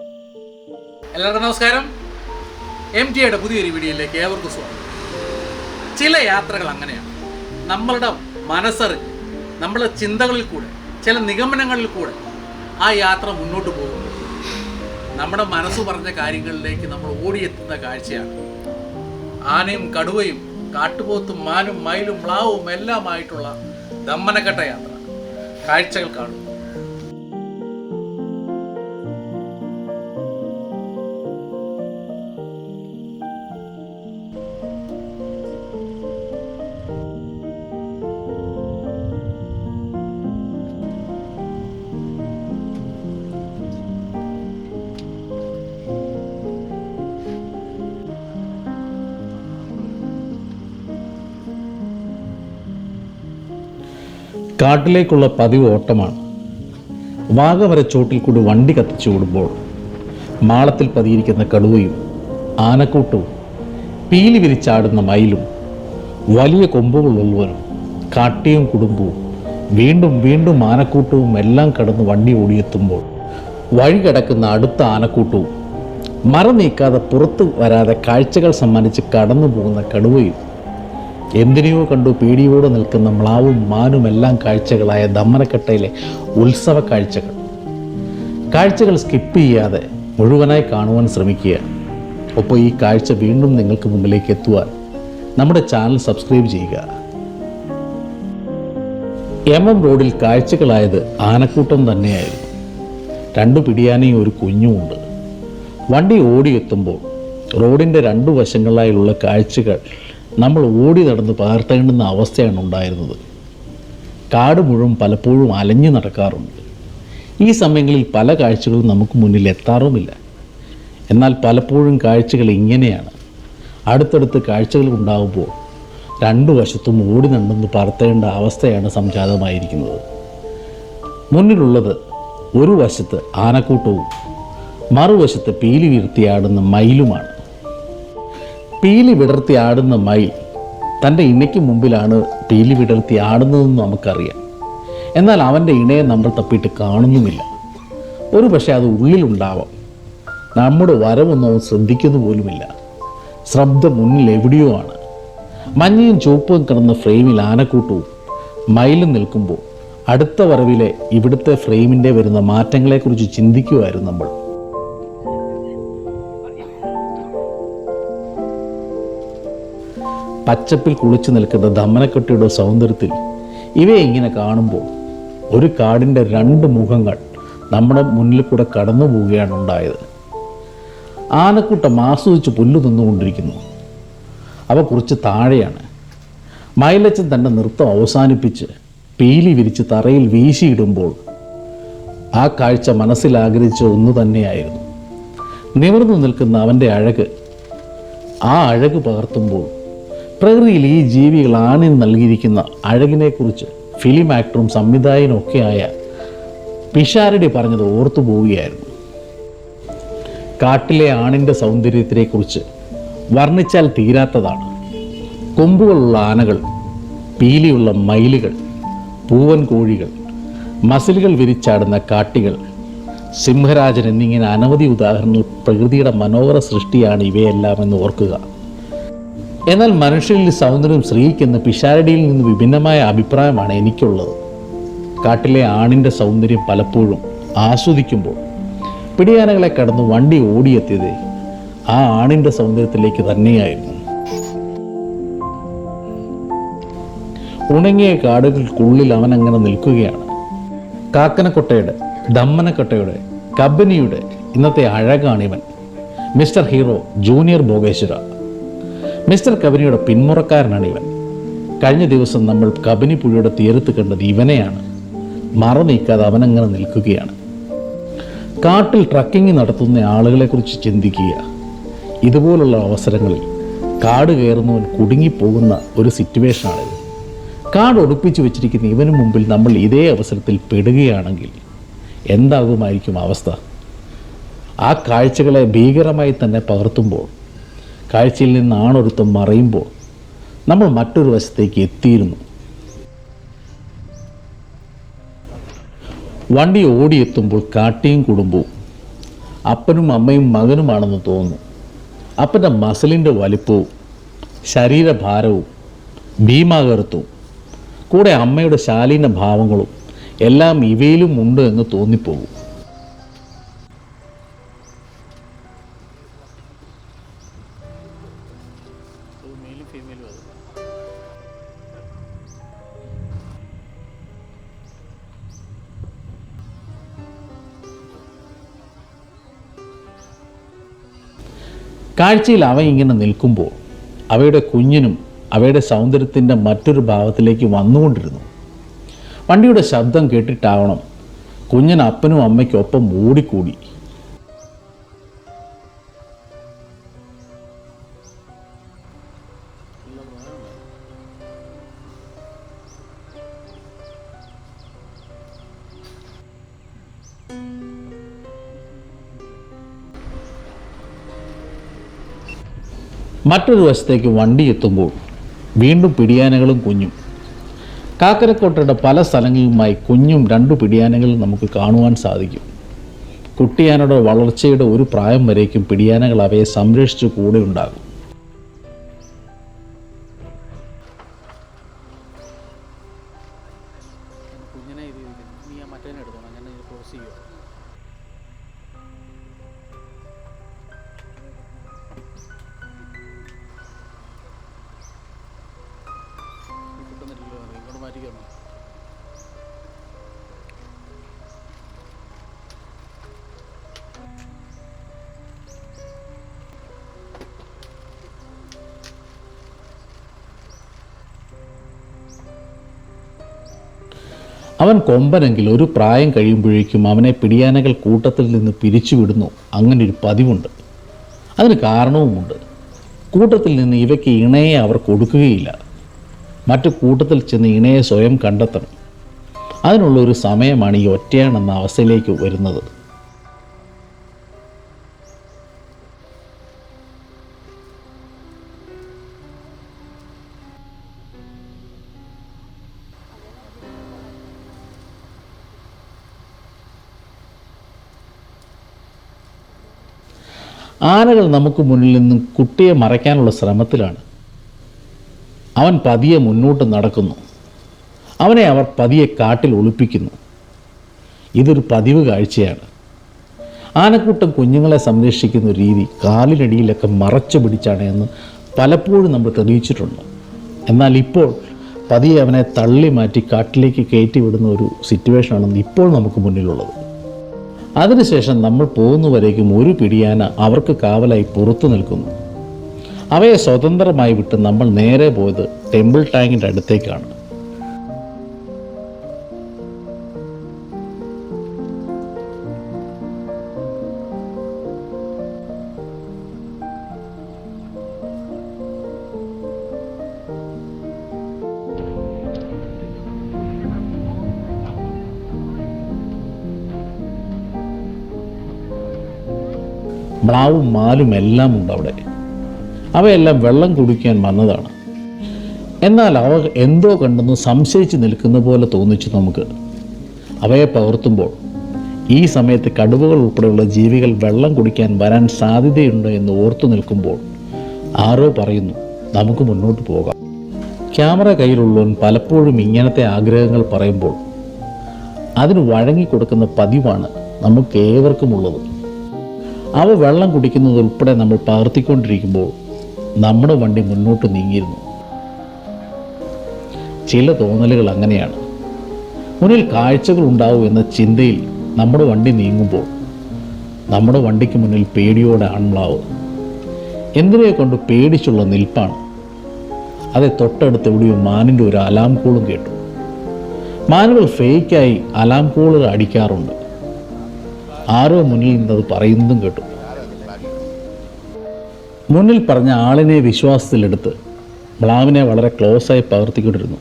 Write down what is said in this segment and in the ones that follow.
എല്ലാവർക്കും നമസ്കാരം. M T ഐയുടെ പുതിയൊരു വീഡിയോയിലേക്ക് ഏവർക്കും സ്വാഗതം. ചില യാത്രകൾ അങ്ങനെയാണ്. നമ്മളുടെ മനസ്സറിഞ്ഞ് നമ്മളെ ചിന്തകളിൽ കൂടെ ചില നിഗമനങ്ങളിൽ കൂടെ ആ യാത്ര മുന്നോട്ട് പോകുന്നു. നമ്മുടെ മനസ്സ് പറഞ്ഞ കാര്യങ്ങളിലേക്ക് നമ്മൾ ഓടിയെത്തുന്ന കാഴ്ചയാണ്. ആനയും കടുവയും കാട്ടുപോത്തും മാനും മയിലും മ്ലാവും എല്ലാമായിട്ടുള്ള ദമ്മനഘട്ട യാത്ര. കാഴ്ചകൾ കാണും കാട്ടിലേക്കുള്ള പതിവ് ഓട്ടമാണ്. വാഗമരച്ചോട്ടിൽ കൂടി വണ്ടി കത്തിച്ചു വിടുമ്പോൾ മാളത്തിൽ പതിയിരിക്കുന്ന കടുവയും ആനക്കൂട്ടവും പീലി വിരിച്ചാടുന്ന മയിലും വലിയ കൊമ്പുകളുള്ളവരും കാട്ടിയും കുടുംബവും വീണ്ടും വീണ്ടും ആനക്കൂട്ടവും എല്ലാം കടന്ന് വണ്ടി ഓടിയെത്തുമ്പോൾ വഴി കിടക്കുന്ന അടുത്ത ആനക്കൂട്ടവും മറ നീക്കാതെ പുറത്തു വരാതെ കാഴ്ചകൾ സമ്മാനിച്ച് കടന്നു പോകുന്ന കടുവയും എന്തിനെയോ കണ്ടു പേടിയോടെ നിൽക്കുന്ന മ്ലാവും മാനും എല്ലാം കാഴ്ചകളായ ദമ്മനക്കട്ടയിലെ ഉത്സവ കാഴ്ചകൾ. കാഴ്ചകൾ സ്കിപ്പ് ചെയ്യാതെ മുഴുവനായി കാണുവാൻ ശ്രമിക്കുക. ഒപ്പം ഈ കാഴ്ച വീണ്ടും നിങ്ങൾക്ക് മുമ്പിലേക്ക് എത്തുവാൻ നമ്മുടെ ചാനൽ സബ്സ്ക്രൈബ് ചെയ്യുക. എം എം റോഡിൽ കാഴ്ചകളായത് ആനക്കൂട്ടം തന്നെയായിരുന്നു. രണ്ടു പിടിയാനയും ഒരു കുഞ്ഞുമുണ്ട് വണ്ടി ഓടിയെത്തുമ്പോൾ റോഡിന്റെ രണ്ടു വശങ്ങളിലായുള്ള കാഴ്ചകൾ നമ്മൾ ഓടി നടന്ന് പകർത്തേണ്ടുന്ന അവസ്ഥയാണ് ഉണ്ടായിരുന്നത്. കാട് മുഴുവൻ പലപ്പോഴും അലഞ്ഞു നടക്കാറുണ്ട്. ഈ സമയങ്ങളിൽ പല കാഴ്ചകളും നമുക്ക് മുന്നിൽ എത്താറുമില്ല. എന്നാൽ പലപ്പോഴും കാഴ്ചകൾ ഇങ്ങനെയാണ്. അടുത്തടുത്ത് കാഴ്ചകൾ ഉണ്ടാകുമ്പോൾ രണ്ടു വശത്തും ഓടി നടന്ന് പറത്തേണ്ട അവസ്ഥയാണ് സംജാതമായിരിക്കുന്നത്. മുന്നിലുള്ളത് ഒരു വശത്ത് ആനക്കൂട്ടവും മറുവശത്ത് പീലി വീർത്തിയാടുന്ന മയിലുമാണ്. പീലി വിടർത്തി ആടുന്ന മയിൽ തന്റെ ഇണയ്ക്ക് മുമ്പിലാണ് പീലി വിടർത്തി ആടുന്നതെന്ന് നമുക്കറിയാം. എന്നാൽ അവന്റെ ഇണയെ നമ്മൾ തപ്പിയിട്ട് കാണുന്നുമില്ല. ഒരു പക്ഷേ അത് ഉള്ളിലുണ്ടാവാം. നമ്മുടെ വരവൊന്നും അവൻ ശ്രദ്ധിക്കുന്നു പോലുമില്ല. ശ്രദ്ധ മുന്നിൽ എവിടെയോ ആണ്. മഞ്ഞയും ചുവപ്പും കിടന്ന ഫ്രെയിമിൽ ആനക്കൂട്ടവും മയിലും നിൽക്കുമ്പോൾ അടുത്ത വരവിലെ ഇവിടുത്തെ ഫ്രെയിമിന്റെ വരുന്ന മാറ്റങ്ങളെക്കുറിച്ച് ചിന്തിക്കുമായിരുന്നു നമ്മൾ. പച്ചപ്പിൽ കുളിച്ചു നിൽക്കുന്ന ദമനക്കെട്ടിയുടെ സൗന്ദര്യത്തിൽ ഇവയെ ഇങ്ങനെ കാണുമ്പോൾ ഒരു കാടിന്റെ രണ്ട് മുഖങ്ങൾ നമ്മുടെ മുന്നിൽ കൂടെ കടന്നു പോവുകയാണ് ഉണ്ടായത്. ആനക്കൂട്ടം ആസ്വദിച്ച് പുല്ല് തിന്നുകൊണ്ടിരിക്കുന്നു. അവ കുറച്ച് താഴെയാണ്. മയിലച്ചൻ തന്റെ നൃത്തം അവസാനിപ്പിച്ച് പീലി വിരിച്ച് തറയിൽ വീശിയിടുമ്പോൾ ആ കാഴ്ച മനസ്സിൽ ആഗ്രഹിച്ച ഒന്ന് തന്നെയായിരുന്നു. നിവർന്നു നിൽക്കുന്ന അവന്റെ അഴക് ആ അഴക് പകർത്തുമ്പോൾ പ്രകൃതിയിൽ ഈ ജീവികൾ ആണിന് നൽകിയിരിക്കുന്ന അഴകിനെക്കുറിച്ച് ഫിലിം ആക്ടറും സംവിധായകനും ഒക്കെയായ പിഷാരടി പറഞ്ഞത് ഓർത്തു പോവുകയായിരുന്നു. കാട്ടിലെ ആണിന്റെ സൗന്ദര്യത്തിനെക്കുറിച്ച് വർണിച്ചാൽ തീരാത്തതാണ്. കൊമ്പുകളുള്ള ആനകൾ പീലിയുള്ള മയിലുകൾ പൂവൻ കോഴികൾ മസിലുകൾ വിരിച്ചാടുന്ന കാട്ടികൾ സിംഹരാജൻ എന്നിങ്ങനെ അനവധി ഉദാഹരണങ്ങൾ പ്രകൃതിയുടെ മനോഹര സൃഷ്ടിയാണ് ഇവയെല്ലാം എന്ന് ഓർക്കുക. എന്നാൽ മനുഷ്യരിൽ സൗന്ദര്യം സ്ത്രീക്കെന്ന് പിഷാരടിയിൽ നിന്ന് വിഭിന്നമായ അഭിപ്രായമാണ് എനിക്കുള്ളത്. കാട്ടിലെ ആണിന്റെ സൗന്ദര്യം പലപ്പോഴും ആസ്വദിക്കുമ്പോൾ പിടിയാനകളെ കടന്ന് വണ്ടി ഓടിയെത്തിയത് ആ ആണിന്റെ സൗന്ദര്യത്തിലേക്ക് തന്നെയായിരുന്നു. ഉണങ്ങിയ കാടുകൾക്കുള്ളിൽ അവൻ അങ്ങനെ നിൽക്കുകയാണ്. കാക്കനക്കൊട്ടയുടെ ദമ്മനക്കൊട്ടയുടെ കബനിയുടെ ഇന്നത്തെ അഴകാണിവൻ mister hero junior Bhogeshwara mister കബനിയുടെ പിന്മുറക്കാരനാണ് ഇവൻ. കഴിഞ്ഞ ദിവസം നമ്മൾ കബനി പുഴയുടെ തീരത്ത് കണ്ടത് ഇവനെയാണ്. മറ നീക്കാതെ അവനങ്ങനെ നിൽക്കുകയാണ്. കാട്ടിൽ ട്രക്കിംഗ് നടത്തുന്ന ആളുകളെക്കുറിച്ച് ചിന്തിക്കുക. ഇതുപോലുള്ള അവസരങ്ങളിൽ കാട് കയറുന്നവൻ കുടുങ്ങിപ്പോകുന്ന ഒരു സിറ്റുവേഷനാണിത്. കാട് ഒടുപ്പിച്ച് വെച്ചിരിക്കുന്ന ഇവന് മുമ്പിൽ നമ്മൾ ഇതേ അവസരത്തിൽ പെടുകയാണെങ്കിൽ എന്താകുമായിരിക്കും അവസ്ഥ? ആ കാഴ്ചകളെ ഭീകരമായി തന്നെ പകർത്തുമ്പോൾ കാഴ്ചയിൽ നിന്ന് ആണൊരുത്തം മറയുമ്പോൾ നമ്മൾ മറ്റൊരു വശത്തേക്ക് എത്തിയിരുന്നു. വണ്ടി ഓടിയെത്തുമ്പോൾ കാട്ടിയും കുടുംബവും അപ്പനും അമ്മയും മകനുമാണെന്ന് തോന്നുന്നു. അപ്പന്റെ മസിലിന്റെ വലിപ്പവും ശരീരഭാരവും ഭീമാകരത്വവും കൂടെ അമ്മയുടെ ശാലീന ഭാവങ്ങളും എല്ലാം ഇവയിലും ഉണ്ട് എന്ന് തോന്നിപ്പോകും. കാഴ്ചയിൽ അവ ഇങ്ങനെ നിൽക്കുമ്പോൾ അവയുടെ കുഞ്ഞിനും അവയുടെ സൗന്ദര്യത്തിന്റെ മറ്റൊരു ഭാവത്തിലേക്ക് വന്നുകൊണ്ടിരുന്നു. വണ്ടിയുടെ ശബ്ദം കേട്ടിട്ടാവണം കുഞ്ഞൻ അപ്പനും അമ്മയ്ക്കൊപ്പം ഓടിക്കൂടി. മറ്റൊരു വശത്തേക്ക് വണ്ടി എത്തുമ്പോൾ വീണ്ടും പിടിയാനകളും കുഞ്ഞും. കാക്കരക്കോട്ടയുടെ പല സ്ഥലങ്ങളിലുമായി കുഞ്ഞും രണ്ടു പിടിയാനകളും നമുക്ക് കാണുവാൻ സാധിക്കും. കുട്ടിയാനയുടെ വളർച്ചയുടെ ഒരു പ്രായം വരേക്കും പിടിയാനകൾ അവയെ സംരക്ഷിച്ചു കൂടെ ഉണ്ടാകും. കുഞ്ഞിനെ ഇത്. നീ മറ്റേനെ എടുത്തോളാം. ഞാൻ ക്ലോസ് ക്രോസ് അവൻ കൊമ്പനെങ്കിൽ ഒരു പ്രായം കഴിയുമ്പോഴേക്കും അവനെ പിടിയാനകൾ കൂട്ടത്തിൽ നിന്ന് പിരിച്ചുവിടുന്നു. അങ്ങനൊരു പതിവുണ്ട്. അതിന് കാരണവുമുണ്ട്. കൂട്ടത്തിൽ നിന്ന് ഇവയ്ക്ക് ഇണയെ അവർ കൊടുക്കുകയില്ല. മറ്റു കൂട്ടത്തിൽ ചെന്ന് ഇണയെ സ്വയം കണ്ടെത്തണം. അതിനുള്ള ഒരു സമയമാണ് ഈ ഒറ്റയാണെന്ന അവസ്ഥയിലേക്ക് വരുന്നത്. ആനകൾ നമുക്ക് മുന്നിൽ നിന്നും കുട്ടിയെ മറയ്ക്കാനുള്ള ശ്രമത്തിലാണ്. അവൻ പതിയെ മുന്നോട്ട് നടക്കുന്നു. അവനെ അവർ പതിയെ കാട്ടിൽ ഒളിപ്പിക്കുന്നു. ഇതൊരു പതിവ് കാഴ്ചയാണ്. ആനക്കൂട്ടം കുഞ്ഞുങ്ങളെ സംരക്ഷിക്കുന്ന രീതി കാലിനടിയിലൊക്കെ മറച്ചു പിടിച്ചാണ് എന്ന് പലപ്പോഴും നമ്മൾ തെളിയിച്ചിട്ടുണ്ട്. എന്നാൽ ഇപ്പോൾ പതിയെ അവനെ തള്ളി മാറ്റി കാട്ടിലേക്ക് കയറ്റി വിടുന്ന ഒരു സിറ്റുവേഷനാണെന്ന് ഇപ്പോൾ നമുക്ക് മുന്നിലുള്ളത്. അതിനുശേഷം നമ്മൾ പോകുന്നവരേക്കും ഒരു പിടിയാന അവർക്ക് കാവലായി പുറത്തു നിൽക്കുന്നു. അവയെ സ്വതന്ത്രമായി വിട്ട് നമ്മൾ നേരെ പോയത് ടെമ്പിൾ ടാങ്കിന്റെ അടുത്തേക്കാണ്. മ്ലാവും മാലും എല്ലാം ഉണ്ട് അവിടെ. അവയെല്ലാം വെള്ളം കുടിക്കാൻ വന്നതാണ്. എന്നാൽ അവ എന്തോ കണ്ടെന്ന് സംശയിച്ച് നിൽക്കുന്ന പോലെ തോന്നിച്ചു നമുക്ക്. അവയെ പകർത്തുമ്പോൾ ഈ സമയത്ത് കടുവകൾ ഉൾപ്പെടെയുള്ള ജീവികൾ വെള്ളം കുടിക്കാൻ വരാൻ സാധ്യതയുണ്ട് എന്ന് ഓർത്തു നിൽക്കുമ്പോൾ ആരോ പറയുന്നു നമുക്ക് മുന്നോട്ട് പോകാം. ക്യാമറ കയ്യിലുള്ളവൻ പലപ്പോഴും ഇങ്ങനത്തെ ആഗ്രഹങ്ങൾ പറയുമ്പോൾ അതിന് വഴങ്ങിക്കൊടുക്കുന്ന പതിവാണ് നമുക്ക് ഏവർക്കുമുള്ളത് അവ വെള്ളം കുടിക്കുന്നത് ഉൾപ്പെടെ നമ്മൾ പകർത്തിക്കൊണ്ടിരിക്കുമ്പോൾ നമ്മുടെ വണ്ടി മുന്നോട്ട് നീങ്ങിയിരുന്നു. ചില തോന്നലുകൾ അങ്ങനെയാണ്. മുന്നിൽ കാഴ്ചകൾ ഉണ്ടാവും എന്ന ചിന്തയിൽ നമ്മുടെ വണ്ടി നീങ്ങുമ്പോൾ നമ്മുടെ വണ്ടിക്ക് മുന്നിൽ പേടിയോടെ ആൺമ്ലാവ് എന്തിനെ കൊണ്ട് പേടിച്ചുള്ള നിൽപ്പാണ്? അതെ തൊട്ടടുത്ത് എവിടെയോ മാനിന്റെ ഒരു അലാം കോളും കേട്ടു. മാനുകൾ ഫേക്കായി അലാം കോളുകൾ അടിക്കാറുണ്ട്. ആരോ മുന്നിൽ നിന്നത് പറയുന്നതും കേട്ടു. മുന്നിൽ പറഞ്ഞ ആളിനെ വിശ്വാസത്തിലെടുത്ത് മ്ലാവിനെ വളരെ ക്ലോസായി പകർത്തിക്കൊണ്ടിരുന്നു.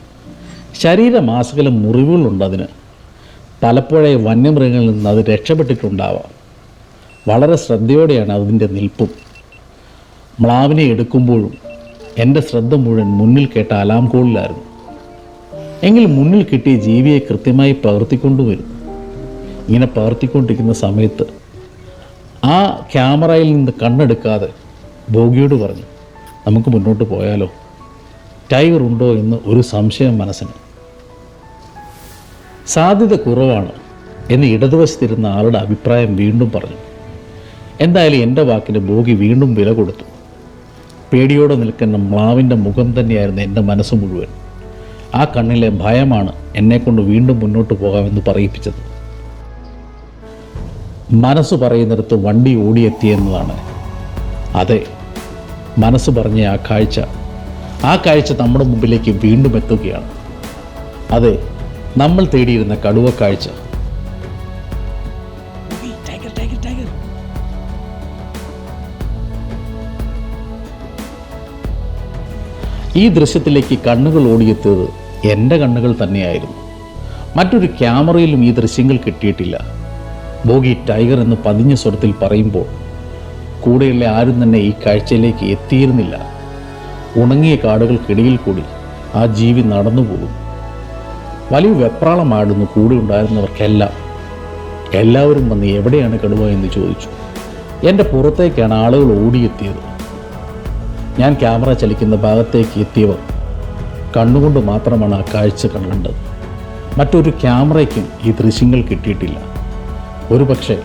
ശരീരമാസകലം മുറിവുകളുണ്ട് അതിന്. പലപ്പോഴേ വന്യമൃഗങ്ങളിൽ നിന്ന് അത് രക്ഷപ്പെട്ടിട്ടുണ്ടാവാം. വളരെ ശ്രദ്ധയോടെയാണ് അതിന്റെ നിൽപ്പും. മ്ലാവിനെ എടുക്കുമ്പോഴും എന്റെ ശ്രദ്ധ മുഴുവൻ മുന്നിൽ കേട്ട അലാം കോളിലായിരുന്നു എങ്കിൽ മുന്നിൽ കിട്ടിയ ജീവിയെ കൃത്യമായി പകർത്തിക്കൊണ്ടുവരും. ഇങ്ങനെ പകർത്തിക്കൊണ്ടിരിക്കുന്ന സമയത്ത് ആ ക്യാമറയിൽ നിന്ന് കണ്ണെടുക്കാതെ ബോഗിയോട് പറഞ്ഞു നമുക്ക് മുന്നോട്ട് പോയാലോ? ടൈഗർ ഉണ്ടോ എന്ന് ഒരു സംശയം മനസ്സിന്. സാധ്യത കുറവാണ് എന്ന് ഇടതുവശത്തിരുന്ന ആളുടെ അഭിപ്രായം വീണ്ടും പറഞ്ഞു. എന്തായാലും എന്റെ വാക്കിന് ബോഗി വീണ്ടും വില കൊടുത്തു. പേടിയോടെ നിൽക്കുന്ന മ്ലാവിന്റെ മുഖം തന്നെയായിരുന്നു എന്റെ മനസ്സ് മുഴുവൻ. ആ കണ്ണിലെ ഭയമാണ് എന്നെക്കൊണ്ട് വീണ്ടും മുന്നോട്ട് പോകാമെന്ന് പറയിപ്പിച്ചത്. മനസ്സ് പറയുന്നിടത്ത് വണ്ടി ഓടിയെത്തിയെന്നതാണ് അതെ മനസ്സ് പറഞ്ഞ ആ കാഴ്ച ആ കാഴ്ച നമ്മുടെ മുമ്പിലേക്ക് വീണ്ടും എത്തുകയാണ്. അതെ നമ്മൾ തേടിയിരുന്ന കടുവ കാഴ്ച. ഈ ദൃശ്യത്തിലേക്ക് കണ്ണുകൾ ഓടിയെത്തിയത് എന്റെ കണ്ണുകൾ തന്നെയായിരുന്നു. മറ്റൊരു ക്യാമറയിലും ഈ ദൃശ്യങ്ങൾ കിട്ടിയിട്ടില്ല. ബോഗി ടൈഗർ എന്ന് പതിഞ്ഞ സ്വരത്തിൽ പറയുമ്പോൾ കൂടെയുള്ള ആരും തന്നെ ഈ കാഴ്ചയിലേക്ക് എത്തിയിരുന്നില്ല. ഉണങ്ങിയ കാടുകൾക്കിടയിൽ കൂടി ആ ജീവി നടന്നുപോകും വലിയ വെപ്രാളമായിരുന്നു കൂടെ ഉണ്ടായിരുന്നവർക്കെല്ലാം. എല്ലാവരും വന്ന് എവിടെയാണ് കടുവ എന്ന് ചോദിച്ചു. എന്റെ പുറത്തേക്കാണ് ആളുകൾ ഓടിയെത്തിയത്. ഞാൻ ക്യാമറ ചലിക്കുന്ന ഭാഗത്തേക്ക് എത്തിയവർ കണ്ണുകൊണ്ട് മാത്രമാണ് ആ കാഴ്ച കണ്ടത്. മറ്റൊരു ക്യാമറയ്ക്കും ഈ ദൃശ്യങ്ങൾ കിട്ടിയിട്ടില്ല. ഒരു പക്ഷേ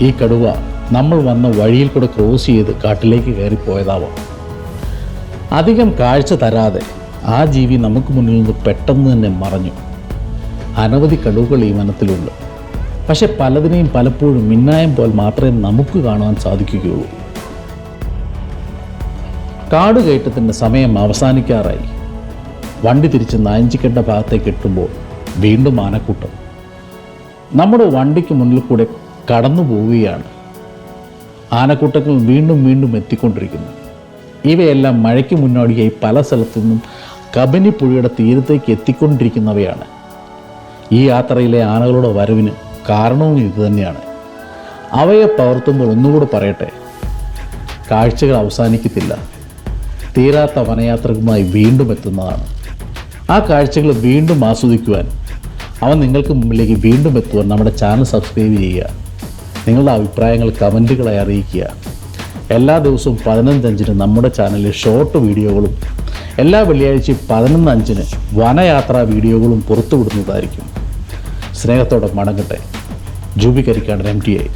ഈ കടുവ നമ്മൾ വന്ന വഴിയിൽ കൂടെ ക്രോസ് ചെയ്ത് കാട്ടിലേക്ക് കയറിപ്പോയതാവാം. അധികം കാഴ്ച തരാതെ ആ ജീവി നമുക്ക് മുന്നിൽ നിന്ന് പെട്ടെന്ന് തന്നെ മറഞ്ഞു. അനവധി കടുവകൾ ഈ വനത്തിലുണ്ട്. പക്ഷെ പലതിനെയും പലപ്പോഴും മിന്നായം പോൽ മാത്രമേ നമുക്ക് കാണുവാൻ സാധിക്കുകയുള്ളൂ. കാട് കയറ്റത്തിന്റെ സമയം അവസാനിക്കാറായി. വണ്ടി തിരിച്ച് നായഞ്ചിക്കണ്ട ഭാഗത്തേക്ക് എത്തുമ്പോൾ വീണ്ടും ആനക്കൂട്ടം. നമ്മുടെ വണ്ടിക്ക് മുന്നിൽ കൂടെ കടന്നു പോവുകയാണ്. ആനക്കൂട്ടങ്ങൾ വീണ്ടും വീണ്ടും എത്തിക്കൊണ്ടിരിക്കുന്നു. ഇവയെല്ലാം മഴയ്ക്ക് മുന്നോടിയായി പല സ്ഥലത്തു നിന്നും കബനി പുഴയുടെ തീരത്തേക്ക് എത്തിക്കൊണ്ടിരിക്കുന്നവയാണ്. ഈ യാത്രയിലെ ആനകളുടെ വരവിന് കാരണവും ഇതുതന്നെയാണ് അവയെ പകർത്തുമ്പോൾ ഒന്നുകൂടെ പറയട്ടെ? കാഴ്ചകൾ അവസാനിക്കത്തില്ല. തീരാത്ത വനയാത്രകളുമായി വീണ്ടും എത്തുന്നതാണ്. ആ കാഴ്ചകൾ വീണ്ടും ആസ്വദിക്കുവാൻ അവ നിങ്ങൾക്ക് മുമ്പിലേക്ക് വീണ്ടും എത്തുവാൻ നമ്മുടെ ചാനൽ സബ്സ്ക്രൈബ് ചെയ്യുക. നിങ്ങളുടെ അഭിപ്രായങ്ങൾ കമന്റുകളായി അറിയിക്കുക. എല്ലാ ദിവസവും പതിനഞ്ചഞ്ചിന് നമ്മുടെ ചാനലിൽ ഷോർട്ട് വീഡിയോകളും എല്ലാ വെള്ളിയാഴ്ചയും പതിനൊന്ന് അഞ്ചിന് വനയാത്രാ വീഡിയോകളും പുറത്തുവിടുന്നതായിരിക്കും. സ്നേഹത്തോടെ മടങ്ങട്ടെ. Juby Karikkadan M T I